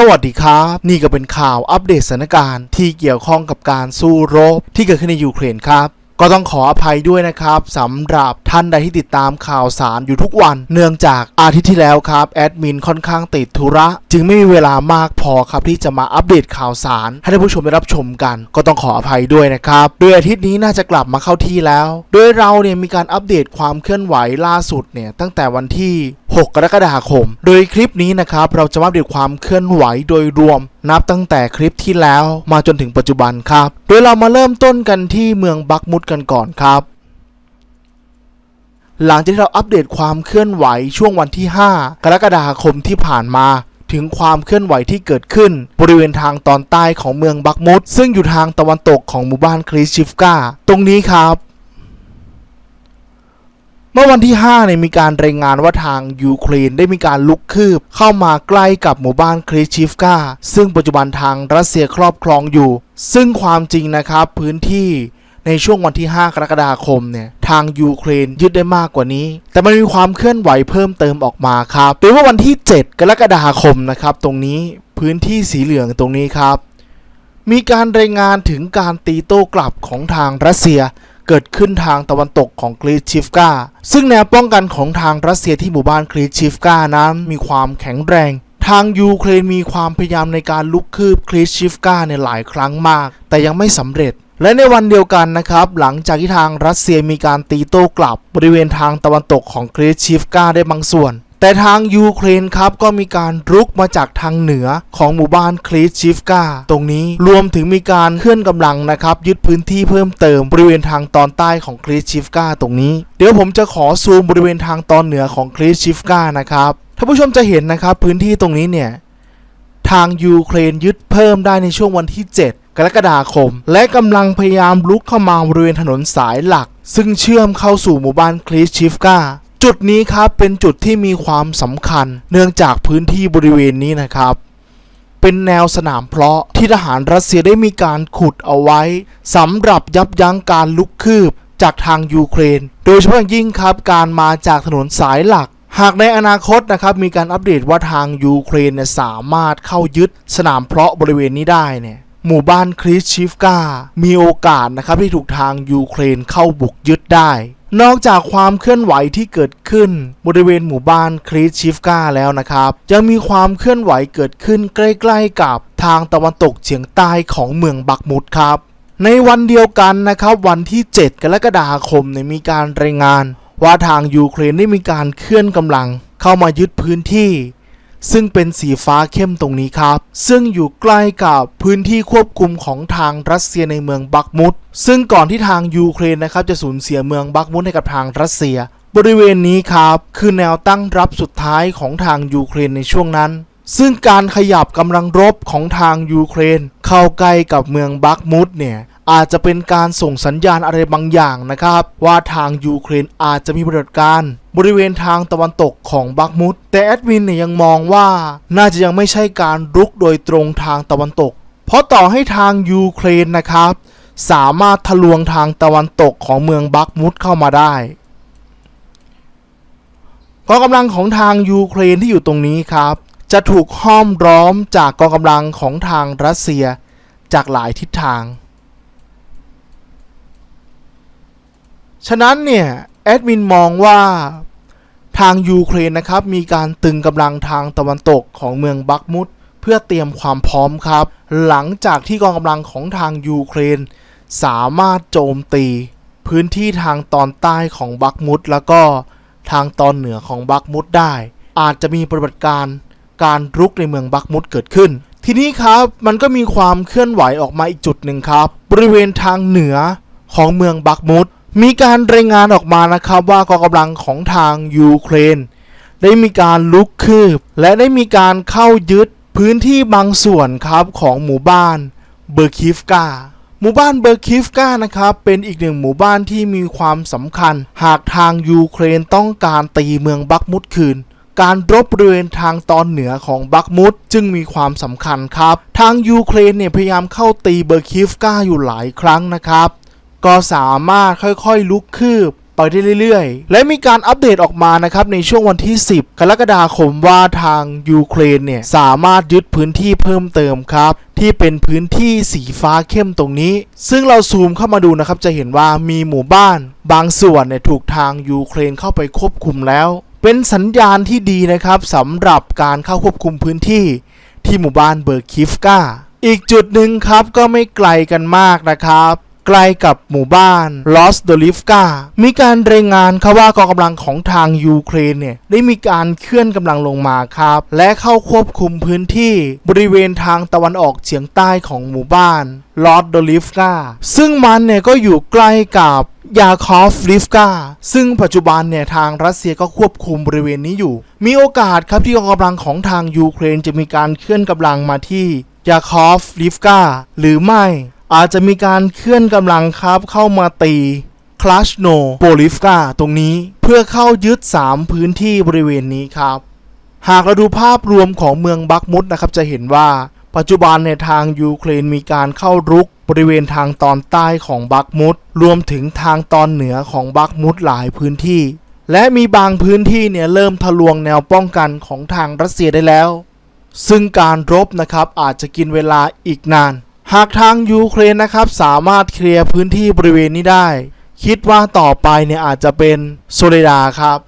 สวัสดีครับ นี่ก็เป็นข่าวอัปเดตสถานการณ์ที่เกี่ยวข้องกับการสู้รบที่เกิดขึ้นในยูเครนครับ ก็ต้องขออภัยด้วยนะครับสำหรับท่านใดที่ติดตามข่าวสารอยู่ทุกวัน เนื่องจากอาทิตย์ที่แล้วครับแอดมินค่อนข้างติดธุระ จึงไม่มีเวลามากพอครับที่จะมาอัปเดตข่าวสาร ให้ท่านผู้ชมได้รับชมกัน ก็ต้องขออภัยด้วยนะครับโดยอาทิตย์นี้น่าจะกลับมาเข้าที่แล้ว โดยเราเนี่ยมีการอัปเดตความเคลื่อนไหวล่าสุดเนี่ยตั้งแต่วันที่ 6 กรกฎาคม โดยคลิปนี้นะครับเราจะมาอัปเดตความเคลื่อนไหวโดยรวม นับตั้งแต่คลิปที่แล้วมาจนถึงปัจจุบันครับ โดยเรามาเริ่มต้นกันที่เมืองบักมุดกันก่อนครับ หลังจากที่เราอัปเดตความเคลื่อนไหวช่วงวันที่ 5 กรกฎาคมที่ผ่านมาถึงความเคลื่อนไหวที่เกิดขึ้น บริเวณทางตอนใต้ของเมืองบักมุดซึ่งอยู่ทางตะวันตกของหมู่บ้านคริสชิฟกาตรงนี้ครับ เมื่อวันที่5เนี่ยมีการรายงานว่าทางยูเครนได้มีการลุกคืบ เข้ามาใกล้กับหมู่บ้านคริชิฟกาซึ่งปัจจุบันทางรัสเซียครอบครองอยู่ ซึ่งความจริงนะครับพื้นที่ในช่วงวันที่ 5 กรกฎาคมเนี่ยทางยูเครนยึดได้มากกว่านี้ แต่มันมีความเคลื่อนไหวเพิ่มเติมออกมาครับโดยว่าวันที่ 7 กรกฎาคมนะครับตรงนี้พื้นที่สีเหลืองตรงนี้ครับ มีการรายงานถึงการตีโต้กลับของทางรัสเซีย เกิดขึ้นทางตะวันตกของกรีชิฟกาซึ่งแนวป้องกันของทางรัสเซียที่หมู่บ้านกรีชิฟกานั้นมีความแข็งแรงทางยูเครนมีความพยายามในการลุกคืบครีชิฟกาในหลายครั้งมาก แต่ยังไม่สำเร็จ และในวันเดียวกันนะครับ หลังจากที่ทางรัสเซียมีการตีโต้กลับ บริเวณทางตะวันตกของกรีชิฟกาได้บางส่วน แต่ทางยูเครนครับก็มีการรุกมาจากทางเหนือของหมู่บ้านคลีชิฟกาตรงนี้รวมถึงมีการเคลื่อนกำลังนะครับยึดพื้นที่เพิ่มเติมบริเวณทางตอนใต้ของคลีชิฟกาตรงนี้ เดี๋ยวผมจะขอซูมบริเวณทางตอนเหนือของคลีชิฟกานะครับท่านผู้ชมจะเห็นนะครับพื้นที่ตรงนี้เนี่ยทางยูเครนยึดเพิ่มได้ในช่วงวันที่ 7 กรกฎาคม และกำลังพยายามลุกเข้ามาบริเวณถนนสายหลัก ซึ่งเชื่อมเข้าสู่หมู่บ้านคลีชิฟกา จุดนี้ครับเป็นจุดที่มีความสำคัญ เนื่องจากพื้นที่บริเวณนี้นะครับ เป็นแนวสนามเพลาะที่ทหารรัสเซียได้มีการขุดเอาไว้สำหรับยับยั้งการลุกคืบจากทางยูเครน โดยเฉพาะอย่างยิ่งครับการมาจากถนนสายหลัก หากในอนาคตนะครับมีการอัปเดตว่าทางยูเครนเนี่ยสามารถเข้ายึดสนามเพลาะบริเวณนี้ได้เนี่ยหมู่บ้านคริสชิฟกามีโอกาสนะครับที่ถูกทางยูเครนเข้าบุกยึดได้ นอกจากความเคลื่อนไหวที่เกิดขึ้นบริเวณหมู่บ้านคริสชิฟกาแล้วนะครับ ยังมีความเคลื่อนไหวเกิดขึ้นใกล้ๆกับทางตะวันตกเฉียงใต้ของเมืองบักมุดครับ ในวันเดียวกันนะครับ วันที่ 7 กรกฎาคมเนี่ยมีการรายงาน ว่าทางยูเครนได้มีการเคลื่อนกำลัง เข้ามายึดพื้นที่ ซึ่งเป็นสีฟ้าเข้มตรงนี้ครับ ซึ่งอยู่ใกล้กับพื้นที่ควบคุมของทางรัสเซียในเมืองบักมุดซึ่งก่อนที่ทางยูเครนนะครับจะสูญเสียเมืองบักมุดให้กับทางรัสเซีย บริเวณนี้ครับคือแนวตั้งรับสุดท้ายของทางยูเครนในช่วงนั้น ซึ่งการขยับกำลังรบของทางยูเครน เข้าใกล้กับเมืองบักมุดเนี่ย อาจจะเป็นการส่งสัญญาณอะไรบางอย่างนะครับ ว่าทางยูเครนอาจจะมีปฏิบัติการบริเวณทางตะวันตกของบักมุดแต่แอดวินเนี่ยยังมองว่าน่าจะยังไม่ใช่การรุกโดยตรงทางตะวันตก เพราะต่อให้ทางยูเครนนะครับ สามารถทะลวงทางตะวันตกของเมืองบักมุดเข้ามาได้กองกำลังของทางยูเครนที่อยู่ตรงนี้ครับ จะถูกห้อมล้อมจากกองกำลังของทางรัสเซียจากหลายทิศทาง ฉะนั้นเนี่ยแอดมินมองว่าทางยูเครนนะครับมีการตึงกำลังทางตะวันตกของเมืองบักมุดเพื่อเตรียมความพร้อมครับ หลังจากที่กองกำลังของทางยูเครน สามารถโจมตี พื้นที่ทางตอนใต้ของบักมุดแล้วก็ทางตอนเหนือของบักมุดได้ อาจจะมีปฏิบัติการการรุกในเมืองบักมุดเกิดขึ้น ทีนี้ครับมันก็มีความเคลื่อนไหวออกมาอีกจุดหนึ่งครับ บริเวณทางเหนือของเมืองบักมุด มีการรายงานออกมานะครับว่ากองกำลังของทางยูเครน ได้มีการลุกคืบ และได้มีการเข้ายึดพื้นที่บางส่วนครับของหมู่บ้านเบอร์คิฟกาหมู่บ้านเบอร์คิฟกานะครับเป็นอีกหนึ่งหมู่บ้านที่มีความสำคัญ หากทางยูเครนต้องการตีเมืองบักมุดคืน การรบบริเวณทางตอนเหนือของบักมุดจึงมีความสำคัญครับ ทางยูเครนเนี่ยพยายามเข้าตีเบอร์คิฟกาอยู่หลายครั้งนะครับ ก็สามารถค่อยๆลุกคืบไปได้เรื่อยๆ และมีการอัปเดตออกมานะครับในช่วงวันที่ 10 กรกฎาคมว่าทางยูเครนเนี่ย สามารถยึดพื้นที่เพิ่มเติมครับ ที่เป็นพื้นที่สีฟ้าเข้มตรงนี้ ซึ่งเราซูมเข้ามาดูนะครับ จะเห็นว่ามีหมู่บ้าน บางส่วนเนี่ยถูกทางยูเครนเข้าไปควบคุมแล้ว เป็นสัญญาณที่ดีนะครับสำหรับการเข้าควบคุมพื้นที่ ที่หมู่บ้านเบอร์คิฟกาอีกจุดหนึ่งครับก็ไม่ไกลกันมากนะครับ ใกล้กับหมู่บ้านลอสเดลิฟกา มีการรายงานครับว่ากองกำลังของทางยูเครนเนี่ยได้มีการเคลื่อนกำลังลงมาครับ และเข้าควบคุมพื้นที่บริเวณทางตะวันออกเฉียงใต้ของหมู่บ้านลอสเดลิฟกา ซึ่งมันเนี่ยก็อยู่ใกล้กับยาคอฟลิฟกา ซึ่งปัจจุบันเนี่ยทางรัสเซียก็ควบคุมบริเวณนี้อยู่ มีโอกาสครับที่กองกำลังของทางยูเครนจะมีการเคลื่อนกำลังมาที่ยาคอฟลิฟกา หรือไม่ อาจจะมีการเคลื่อนกำลังครับเข้ามาตีคลาชโนโปลิฟกาตรงนี้เพื่อเข้ายึด 3 พื้นที่บริเวณนี้ครับ หากเราดูภาพรวมของเมืองบักมุดนะครับจะเห็นว่าปัจจุบันในทางยูเครนมีการเข้ารุกบริเวณทางตอนใต้ของบักมุดรวมถึงทางตอนเหนือของบักมุดหลายพื้นที่ และมีบางพื้นที่เนี่ยเริ่มทะลวงแนวป้องกันของทางรัสเซียได้แล้ว ซึ่งการรบนะครับอาจจะกินเวลาอีกนาน หากทางยูเครนนะครับสามารถเคลียร์พื้นที่บริเวณนี้ได้ คิดว่าต่อไปเนี่ยอาจจะเป็นโซเลดาครับ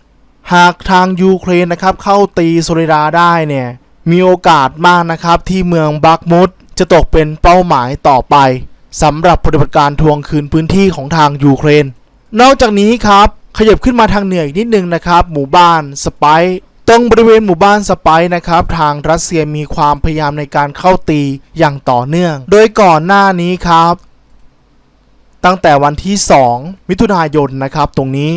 หากทางยูเครนนะครับเข้าตีโซเลดาได้เนี่ยมีโอกาสมากนะครับที่เมืองบักมุดจะตกเป็นเป้าหมายต่อไปสำหรับปฏิบัติการทวงคืนพื้นที่ของทางยูเครน นอกจากนี้ครับขยับขึ้นมาทางเหนืออีกนิดนึงนะครับ หมู่บ้านสไป ตรงบริเวณหมู่บ้านสไปนะครับ ทางรัสเซียมีความพยายามในการเข้าตีอย่างต่อเนื่อง โดยก่อนหน้านี้ครับ ตั้งแต่วันที่ 2 มิถุนายนนะครับตรงนี้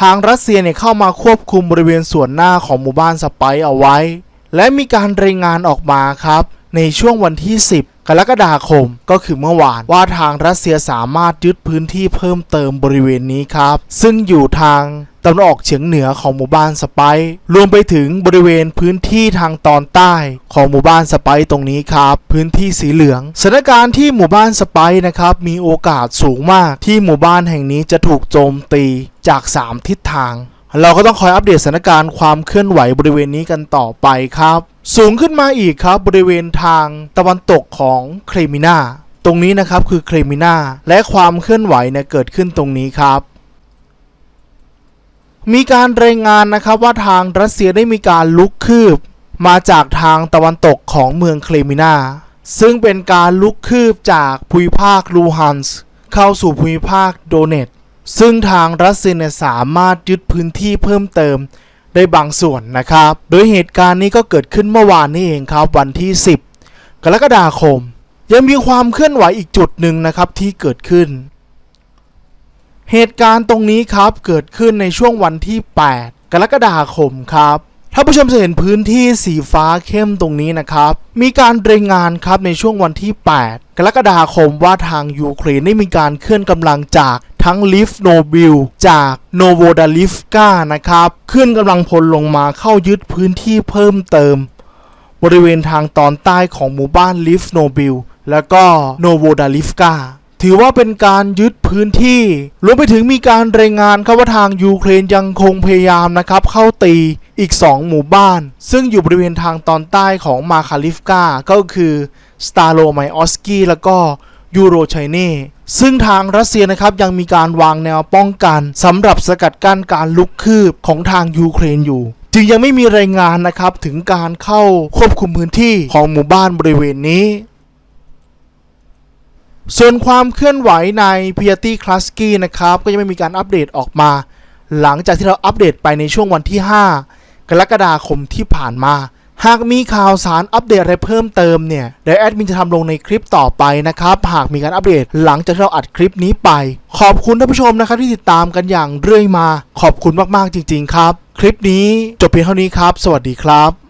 ทางรัสเซียเนี่ยเข้ามาควบคุมบริเวณส่วนหน้าของหมู่บ้านสไปเอาไว้ และมีการรายงานออกมาครับ ในช่วงวันที่ 10 กรกฎาคมก็คือเมื่อวานว่าทางรัสเซียสามารถยึดพื้นที่เพิ่มเติมบริเวณนี้ครับ ซึ่งอยู่ทางตะวันออกเฉียงเหนือของหมู่บ้านสไปซ์รวมไปถึงบริเวณพื้นที่ทางตอนใต้ของหมู่บ้านสไปซ์ตรงนี้ครับ พื้นที่สีเหลืองสถานการณ์ที่หมู่บ้านสไปซ์นะครับมีโอกาสสูงมากที่หมู่บ้านแห่งนี้จะถูกโจมตีจาก 3 ทิศทาง เราก็ต้องคอยอัปเดตสถานการณ์ความเคลื่อนไหวบริเวณนี้กันต่อไปครับ สูงขึ้นมาอีกครับบริเวณทางตะวันตกของเครมินาตรงนี้นะครับคือเครมินาและความเคลื่อนไหวเนี่ยเกิดขึ้นตรงนี้ครับมีการรายงานนะครับว่าทางรัสเซียได้มีการลุกคืบ มาจากทางตะวันตกของเมืองเครมินาซึ่งเป็นการลุกคืบจากภูมิภาคลูฮันส์เข้าสู่ภูมิภาคโดเนต ซึ่งทางรัสเซียสามารถยึดพื้นที่เพิ่มเติมได้บางส่วนนะครับ โดยเหตุการณ์นี้ก็เกิดขึ้นเมื่อวานนี้เองครับวันที่ 10 กรกฎาคม ยังมีความเคลื่อนไหวอีกจุดหนึ่งนะครับที่เกิดขึ้น เหตุการณ์ตรงนี้ครับเกิดขึ้นในช่วงวันที่ 8 กรกฎาคมครับท่าผู้ชมจะเห็นพื้นที่สีฟ้าเข้มตรงนี้นะครับ มีการรายงานครับในช่วงวันที่ 8 กรกฎาคมว่าทางยูเครนได้มีการเคลื่อนกำลังจาก ทั้งลิฟโนบิลจากโนโวดาลิฟกานะครับเคลื่อนกำลังพลลงมาเข้ายึดพื้นที่เพิ่มเติม บริเวณทางตอนใต้ของหมู่บ้านลิฟโนบิลแล้วก็โนโวดาลิฟกาถือว่าเป็นการยึดพื้นที่ รวมไปถึงมีการรายงานครับว่าทางยูเครนยังคงพยายามนะครับ เข้าตีอีก 2 หมู่บ้าน ซึ่งอยู่บริเวณทางตอนใต้ของมาคาลิฟกาก็คือสตาโลไมออสกีแล้วก็ ยูโรไชเน่ซึ่งทางรัสเซียนะครับยังมีการวางแนวป้องกันสำหรับสกัดกั้นการลุกคืบของทางยูเครนอยู่ จึงยังไม่มีรายงานนะครับถึงการเข้าควบคุมพื้นที่ของหมู่บ้านบริเวณนี้ส่วนความเคลื่อนไหวในพ i ยตี้คลาสกี้นะครับก็ยังไม่มีการอัปเดตออกมา หลังจากที่เราอัปเดตไปในช่วงวันที่ 5 กรกฎาคมที่ผ่านมา หากมีข่าวสารอัปเดตอะไรเพิ่มเติมเนี่ยเดี๋ยวแอดมินจะทำลงในคลิปต่อไปนะครับหากมีการอัปเดตหลังจากที่เราอัดคลิปนี้ไป ขอบคุณท่านผู้ชมนะครับที่ติดตามกันอย่างเรื่อยมา ขอบคุณมากๆจริง ๆ ครับ คลิปนี้จบเพียงเท่านี้ครับ สวัสดีครับ